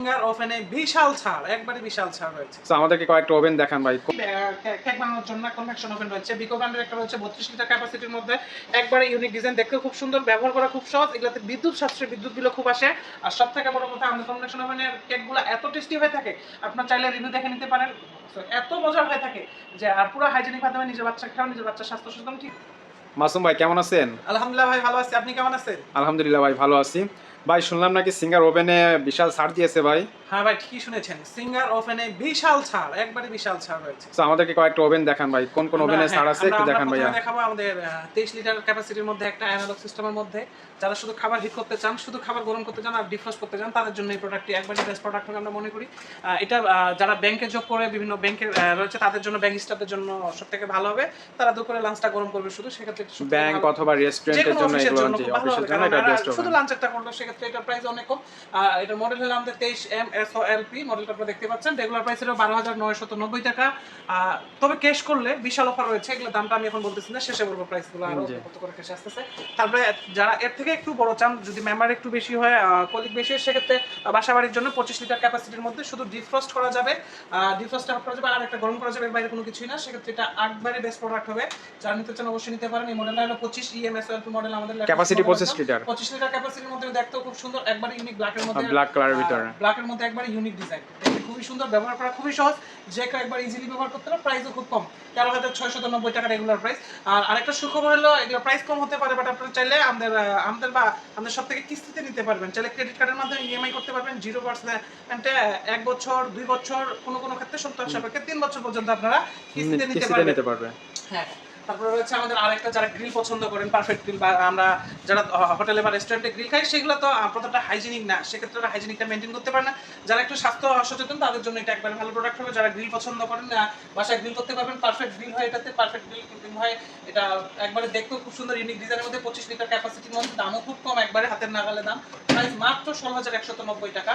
ওভেনে বিশাল ছাড় একবারে বিশাল ছাড় রয়েছে। তো আমাদেরকে কয়েকটা ওভেন দেখান ভাই। কেক বানানোর জন্য কনভেকশন ওভেন রয়েছে। বিকো ব্র্যান্ডের একটা রয়েছে বত্রিশ লিটার ক্যাপাসিটির মধ্যে। একবারে ইউনিক ডিজাইন দেখতে খুব সুন্দর ব্যবহার করা খুব সহজ। এগুলোতে বিদ্যুৎ সাশ্রয় বিদ্যুৎ বিলও খুব আসে। আর সব থেকে বড় কথা আমাদের কনভেকশন ওভেনের কেকগুলো এত টেস্টি হয়ে থাকে আপনার চাইলে রিভিউ দেখে নিতে পারেন। এত মজার হয়ে থাকে যে আর পুরো হাইজেনিক মাধ্যমে নিজের বাচ্চা খাওয়া নিজের বাচ্চার স্বাস্থ্য সচেতন ঠিক মাসুম ভাই কেমন আছেন? আলহামদুলিল্লাহ ভাই ভালো আছি। আপনি কেমন আছেন? আলহামদুলিল্লাহ ভাই ভালো আছি। ভাই শুনলাম নাকি সিঙ্গার ওভেনে বিশাল ছাড় দিয়েছে ভাই? হ্যাঁ ভাই ঠিকই শুনেছেন। সিঙ্গার ওভেনে বিশাল ছাড় একবারে বিশাল ছাড় রয়েছে তো আমাদেরকে কয়েকটা ওভেন দেখান ভাই কোন কোন ওভেনে ছাড় হ্যাঁ, আছে একটু দেখান আমরা দেখাবো আমাদের তেইশ লিটার ক্যাপাসিটির মধ্যে একটা অ্যানালগ সিস্টেমের মধ্যে। যারা শুধু খাবার হিট করতে চান শুধু খাবার গরম করতে চান আর ডিফ্রস্ট করতে চান তাদের জন্য এই প্রোডাক্টটি একবারই বেস্ট প্রোডাক্ট হবে আমরা মনে করি। এটা যারা ব্যাংকে জব করে বিভিন্ন ব্যাংকে রয়েছে তাদের জন্য ব্যাংক স্টাফদের জন্য সব থেকে ভালো হবে। তারা দুপুরে লাঞ্চটা গরম করবে শুধু সেক্ষেত্রে ব্যাংক অথবা রেস্টুরেন্টের জন্য এগুলো ভালো অফিসের হবে। জন্য এটা এরা বেস্ট শুধু ওভেন লাঞ্চেরটা করল সেক্ষেত্রে এটার প্রাইস অনেক কম। এটার মডেল হলো আমাদের তেইশ M S O L P মডেলটা আপনারা দেখতে পাচ্ছেন। রেগুলার প্রাইস হলো বারো হাজার নয়শত নব্বই টাকা। তবে ক্যাশ করলে বিশাল অফার রয়েছে। এগুলো দামটা আমি এখন বলতেছি না শেষে বলব প্রাইসগুলো আরও জি। কত করে ক্যাশ আসতেছে। তারপরে যারা এর থেকে একটু বড় চান যদি মেম্বার একটু বেশি হয় কলিক বেশি হয় সেক্ষেত্রে বাসা বাড়ির জন্য পঁচিশ লিটার ক্যাপাসিটির মধ্যে শুধু ডিফ্রস্ট করা যাবে। করা যাবে আর একটা গরম করা যাবে এর বাইরে কোনো কিছুই না। সেক্ষেত্রে এটা একবারে বেস্ট প্রোডাক্ট হবে। যারা নিতে চান অবশ্যই নিতে পারেন। এই মডেলটা হলো পঁচিশ E ইএমএস মডেল আমাদের ক্যাপাসিটি পঁচিশ লিটার। পঁচিশ লিটার ক্যাপাসিটির মধ্যে দেখতেও খুব সুন্দর একবার ইউনিক ব্ল্যাকের মধ্যে। ব্ল্যাক কালারের ভিতরে। ব্ল্যাকের মধ্যে একবার ইউনিক ডিজাইন খুবই সুন্দর ব্যবহার করা খুবই সহজ যে কেউ একবার ইজিলি ব্যবহার করতে পারে প্রাইসও খুব কম। তেরো হাজার ছয়শত নব্বই টাকা রেগুলার প্রাইস আর আরেকটা সুখবর হলো এগুলো প্রাইস কম হতে পারে বাট আপনারা চাইলে আমাদের আমাদের বা আমাদের সব থেকে কিস্তিতে নিতে পারবেন। চাইলে ক্রেডিট কার্ডের মাধ্যমে ইএমআই করতে পারবেন জিরো পার্সেন্টে এক বছর দুই বছর কোনো কোনো ক্ষেত্রে সত্তর সাপেক্ষে তিন বছর পর্যন্ত আপনারা কিস্তিতে নিতে পারবেন। পারবে। হ্যাঁ তারপরে রয়েছে আমাদের আরেকটা যারা গ্রিল পছন্দ করেন পারফেক্ট গ্রিল বা আমরা যারা হোটেলে বা রেস্টুরেন্টে গ্রিল খাই, সেগুলো তো প্রথমটা হাইজিনিক না, সেক্ষেত্রে ওরা হাইজিনিকটা মেনটেন করতে পারে না। যারা একটু স্বাস্থ্য সচেতন, তাদের জন্য এটা একবার ভালো প্রোডাক্ট হবে। যারা গ্রিল পছন্দ করেন বাসায় গ্রিল করতে পারবেন পারফেক্ট গ্রিল হয় এটাতে পারফেক্ট গ্রিল গ্রিল হয়। এটা একবারে দেখতেও খুব সুন্দর ইউনিক ডিজাইনের মধ্যে পঁচিশ লিটার ক্যাপাসিটির মধ্যে, দামও খুব কম, একবারে হাতের নাগালে দাম। প্রাইস মাত্র ষোলো হাজার একশত নব্বই টাকা।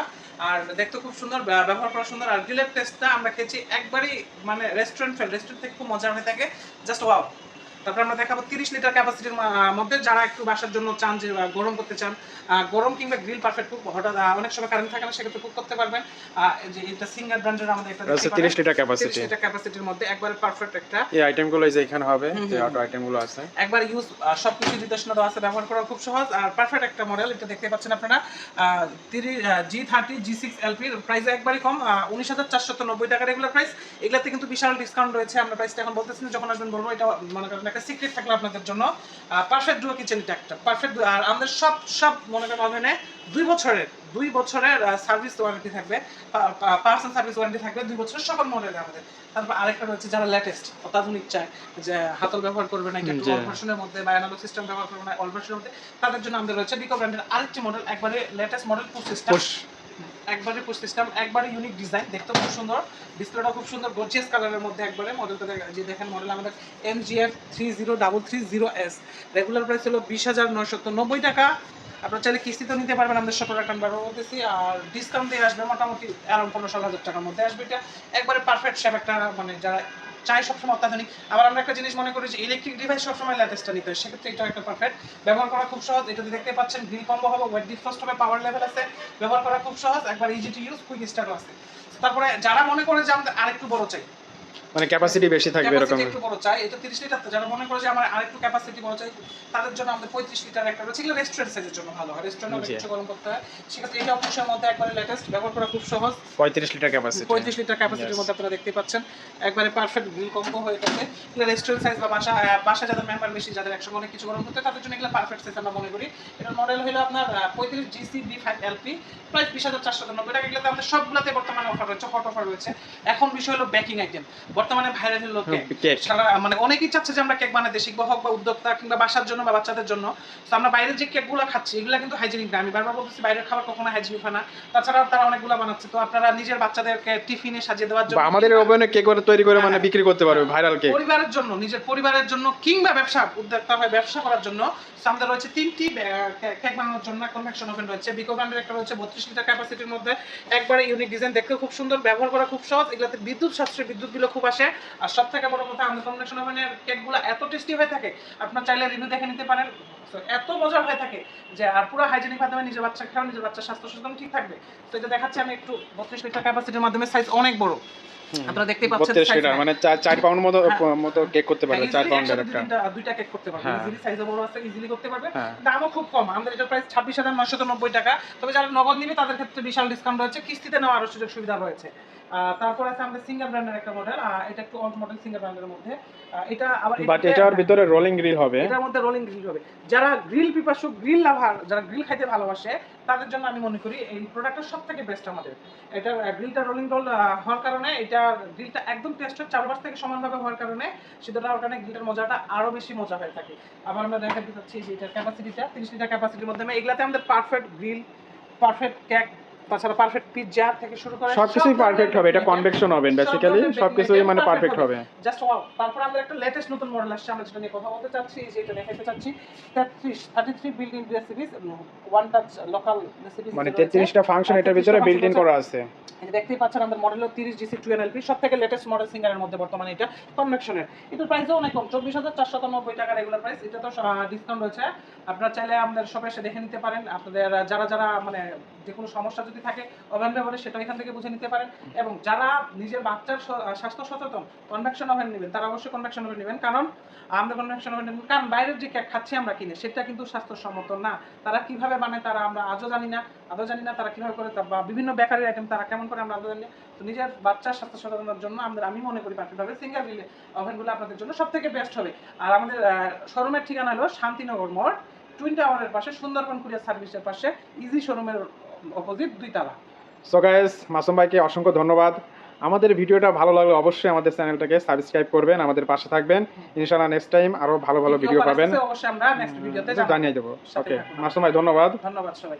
আর দেখতে খুব সুন্দর ব্যবহার করা সুন্দর। আর গ্রিলের টেস্টটা আমরা খেয়েছি একবারই মানে রেস্টুরেন্ট ফেল রেস্টুরেন্ট থেকে খুব মজা হয়ে থাকে। জাস্ট ওয়াও তারপর আমরা দেখাবো তিরিশ লিটার ক্যাপাসিটির মধ্যে যারা একটু বাসার জন্য চান যে গরম করতে চান গরম কিংবা গ্রিল পারফেক্ট কুক হঠাৎ অনেক সময় কারেন্ট থাকে না সেক্ষেত্রে কুক করতে পারবেন। যে এটা সিঙ্গার ব্র্যান্ডের আমাদের একটা আচ্ছা তিরিশ লিটার ক্যাপাসিটি লিটার ক্যাপাসিটির মধ্যে একবারে পারফেক্ট একটা। এই আইটেমগুলো যে এখানে হবে যে অটো আইটেমগুলো আছে। একবার ইউজ সবকিছু নির্দেশনা দেওয়া আছে ব্যবহার করা খুব সহজ। আর পারফেক্ট একটা মডেল এটা দেখতে পাচ্ছেন আপনারা তিরিশ জি থার্টি জি সিক্স এলপির প্রাইস একবারই কম উনিশ হাজার চারশত নব্বই টাকা রেগুলার প্রাইস এগুলাতে কিন্তু বিশাল ডিসকাউন্ট রয়েছে। আমরা প্রাইসটা এখন বলতেছি যখন আসবেন বলব এটা মনে করেন একটা সিক্রেট থাকল আপনাদের জন্য। পারফেক্ট ডুয়ো কিচেন এটা একটা। পারফেক্ট আর আমাদের সব সব মনে করেন ওভেনে দুই বছরের দুই বছরের সার্ভিস ওয়ারেন্টি থাকবে। পার্সেন্ট সার্ভিস ওয়ারেন্টি থাকবে দুই বছরের সকল মডেলে আমাদের। তারপর আরেকটা রয়েছে যারা লেটেস্ট অত্যাধুনিক চায় যে হাতল ব্যবহার করবে না একটু অল্প ভার্সনের মধ্যে বা অ্যানালগ সিস্টেম ব্যবহার করবে না অল্প ভার্সনের মধ্যে তাদের জন্য আমাদের রয়েছে বিকো ব্র্যান্ডের আরেকটি মডেল একবারে লেটেস্ট মডেল পুশ সিস্টেম একবারে সিস্টেম একবারে ইউনিক ডিজাইন দেখতে খুব সুন্দর। ডিসপ্লেটা খুব সুন্দর গর্জিয়াস কালারের মধ্যে একবারে মডেলটা যে দেখেন মডেল আমাদের M G F three zero double three zero S regular price হলো বিশ হাজার নয়শত নব্বই টাকা। আপনারা চাইলে কিস্তিতেও নিতে পারবেন আমাদের সব প্রোডাক্ট আমরা বলতেছি। আর ডিসকাউন্ট দিয়ে আসবে মোটামুটি অ্যারাউন্ড পনেরো ষোলো হাজার টাকার মধ্যে। আসবে এটা একবারে পারফেক্ট শেপ একটা মানে যারা চাই সবসময় অত্যাধুনিক। আবার আমরা একটা জিনিস মনে করি যে ইলেকট্রিক ডিভাইস সবসময় লেটেস্টটা নিতে হয়, সেক্ষেত্রে এটা একটা পারফেক্ট ব্যবহার করা খুব সহজ, এটা দেখতে পাচ্ছেন গ্রিল কম্বো হবে ওয়েট ডিফ্রস্ট হবে পাওয়ার লেভেল আছে। ব্যবহার করা খুব সহজ, একবার easy to use quick start আছে। তারপরে যারা মনে করে যে আমাদের আরেকটু বড় চাই মানে ক্যাপাসিটি বেশি থাকবে এরকম। একটু বড় চাই এটা 30 লিটার তো যারা মনে করে যে আমার আরেকটু ক্যাপাসিটি বড় চাই তাদের জন্য আমাদের 35 লিটার একটা রয়েছে। এগুলো রেস্টুরেন্ট সাইজের জন্য ভালো হয়। রেস্টুরেন্টে জি। কিছু গরম করতে হয়। সেক্ষেত্রে এটা অপশনের মধ্যে একবারে লেটেস্ট ব্যবহার করা খুব সহজ। পঁয়ত্রিশ লিটার ক্যাপাসিটি পঁয়ত্রিশ লিটার ক্যাপাসিটির মধ্যে আপনারা দেখতে পাচ্ছেন। একবারে পারফেক্ট গ্রিল কম্বো হয়ে থাকে। এগুলো রেস্টুরেন্ট সাইজ বা বাসা বাসা যাদের মেম্বার বেশি যাদের একসঙ্গে অনেক কিছু গরম করতে তাদের জন্য এগুলো পারফেক্ট সাইজ আমরা মনে করি। এটার মডেল হলো আপনার পঁয়ত্রিশ জিসি বি ফাইভ এলপি প্রায় বিশ হাজার চারশো টাকা। এগুলোতে আমাদের সবগুলোতে বর্তমানে অফার রয়েছে হট অফার রয়েছে। এখন বিষয় হলো বেকিং আইটেম বর্তমানে ভাইরাল হলো কেক মানে অনেকেই চাচ্ছে যে আমরা কেক বানাতে শিখব হোক বা উদ্যোক্তা কিংবা বাসার জন্য বা বাচ্চাদের জন্য। তো আমরা বাইরের যে কেকগুলো খাচ্ছি এগুলো কিন্তু হাইজেনিক না। আমি বারবার বলতেছি বাইরের খাবার কখনো হাইজেনিক হয় না। তাছাড়া তারা অনেকগুলো বানাচ্ছে। তো আপনারা নিজের বাচ্চাদেরকে টিফিনে সাজিয়ে দেওয়ার জন্য আমাদের ওভেনে কেক তৈরি করে মানে বিক্রি করতে পারবে ভাইরাল কেক পরিবারের জন্য নিজের পরিবারের জন্য কিংবা ব্যবসা উদ্যোক্তা হয়ে ব্যবসা করার জন্য। আমাদের রয়েছে তিনটি কেক বানানোর জন্য কনভেকশন ওভেন রয়েছে। বিকো ব্র্যান্ডের একটা রয়েছে বত্রিশ লিটার ক্যাপাসিটির মধ্যে। একবারে ইউনিক ডিজাইন দেখতে খুব সুন্দর ব্যবহার করা খুব সহজ। এগুলোতে বিদ্যুৎ সাশ্রয় বিদ্যুৎ বিলও খুব আসে। ভালোবাসে আর সব থেকে বড় কথা আমাদের কনভেকশন ওভেনের কেকগুলো এত টেস্টি হয়ে থাকে আপনার চাইলে রিভিউ দেখে নিতে পারেন। এত মজার হয়ে থাকে যে আর পুরো হাইজেনিক মাধ্যমে নিজের বাচ্চা খাওয়া নিজের বাচ্চার স্বাস্থ্য সচেতন ঠিক থাকবে। তো এটা দেখাচ্ছি আমি একটু বত্রিশ লিটার ক্যাপাসিটির মাধ্যমে সাইজ অনেক বড়। আপনারা দেখতেই পাচ্ছেন মানে চার চার পাউন্ড মতো হ্যাঁ। মতো কেক করতে পারবে হ্যাঁ, চার easily পাউন্ডের একটা। দুই দুইটা কেক করতে পারবে। হ্যাঁ। ইজিলি সাইজও বড় আছে ইজিলি করতে পারবে। হ্যাঁ। দামও খুব কম। আমাদের এটার প্রাইস ছাব্বিশ হাজার নশো নব্বই টাকা। তবে যারা নগদ নিবে তাদের ক্ষেত্রে বিশাল ডিসকাউন্ট রয়েছে। কিস্তিতে নেওয়ার আরও সুযোগ সুবিধা রয়েছে। তারপর আছে আমাদের সিঙ্গার ব্র্যান্ডের একটা মডেল এটা একটু অল্প মডেল সিঙ্গার ব্র্যান্ডের মধ্যে। এটা আবার বাট এটার ভিতরে রোলিং গ্রিল হবে। এটার মধ্যে রোলিং গ্রিল হবে। যারা গ্রিল পিপাসু গ্রিল লাভার যারা গ্রিল খাইতে ভালোবাসে তাদের জন্য আমি মনে করি এই প্রোডাক্টটা সব থেকে বেস্ট আমাদের। এটা গ্রিলটা রোলিং রোল হওয়ার কারণে এটা গ্রিলটা একদম টেস্ট হচ্ছে চারপাশ থেকে সমানভাবে হওয়ার কারণে সিদ্ধটা হওয়ার কারণে গ্রিলটার মজাটা আরও বেশি মজা হয়ে থাকে। আবার আমরা দেখাতে চাচ্ছি যে এটার ক্যাপাসিটিটা তিরিশ লিটার ক্যাপাসিটির মধ্যে। এগুলাতে আমাদের পারফেক্ট গ্রিল পারফেক্ট কেক তাছাড়া পারফেক্ট পিৎজা থেকে শুরু করে সবকিছুই পারফেক্ট হবে এটা কনভেকশন হবে বেসিক্যালি সবকিছুই মানে পারফেক্ট হবে। জাস্ট ওয়াও তারপর আমরা একটা লেটেস্ট নতুন মডেল আসছে আমরা যেটা নিয়ে কথা বলতে চাচ্ছি যে এটা দেখাতে চাচ্ছি 33 33 built in recipes one touch local recipes মানে ফাংশন এটার ভিতরে বিল্ট ইন করা আছে। এই দেখতেই পাচ্ছেন আমাদের মডেল হলো 30 জিসি 2 এনএলপি সব থেকে লেটেস্ট মডেল সিঙ্গারের মধ্যে বর্তমানে এটা কনভেকশনের এটার প্রাইসও অনেক কম 24490 টাকা রেগুলার প্রাইস এটা তো ডিসকাউন্ট রয়েছে। আপনারা চাইলে আমাদের শপে এসে দেখে নিতে পারেন। আপনাদের যারা যারা মানে যে কোনো সমস্যা যদি থাকে ওভেন ব্যবহারে সেটা এখান থেকে বুঝে নিতে পারেন। এবং যারা নিজের বাচ্চার স্বাস্থ্য সচেতন কনভেকশন ওভেন নেবেন, তারা অবশ্যই কনভেকশন ওভেন নেবেন। কারণ আমরা কনভেকশন ওভেন নেবেন কারণ বাইরের যে কেক খাচ্ছি আমরা কিনে, সেটা কিন্তু স্বাস্থ্যসম্মত না। তারা কীভাবে বানায় তারা আমরা আজও জানি না, আদৌ জানি না তারা কীভাবে করে বা বিভিন্ন বেকারি আইটেম তারা কেমন করে আমরা আদৌ জানি তো নিজের বাচ্চার স্বাস্থ্য সচেতনার জন্য আমাদের আমি মনে করি পারফেক্টভাবে সিঙ্গেল রিলে ওভেনগুলো আপনাদের জন্য সব থেকে বেস্ট হবে। আর আমাদের শোরুমের ঠিকানা হলো শান্তিনগর মোড় টুইন টাওয়ারের পাশে সুন্দরবন কুরিয়ার সার্ভিসের পাশে ইজি শোরুমের অপোজিট দুই তালা। সো গাইস মাসুম ভাইকে অসংখ্য ধন্যবাদ। আমাদের ভিডিওটা ভালো লাগলে অবশ্যই আমাদের চ্যানেলটাকে সাবস্ক্রাইব করবেন আমাদের পাশে থাকবেন। ইনশাআল্লাহ নেক্সট টাইম আরও ভালো ভালো ভিডিও পাবেন। অবশ্যই আমরা নেক্সট ভিডিওতে জানিয়ে দেবো। ওকে মাসুম ভাই ধন্যবাদ। ধন্যবাদ সবাই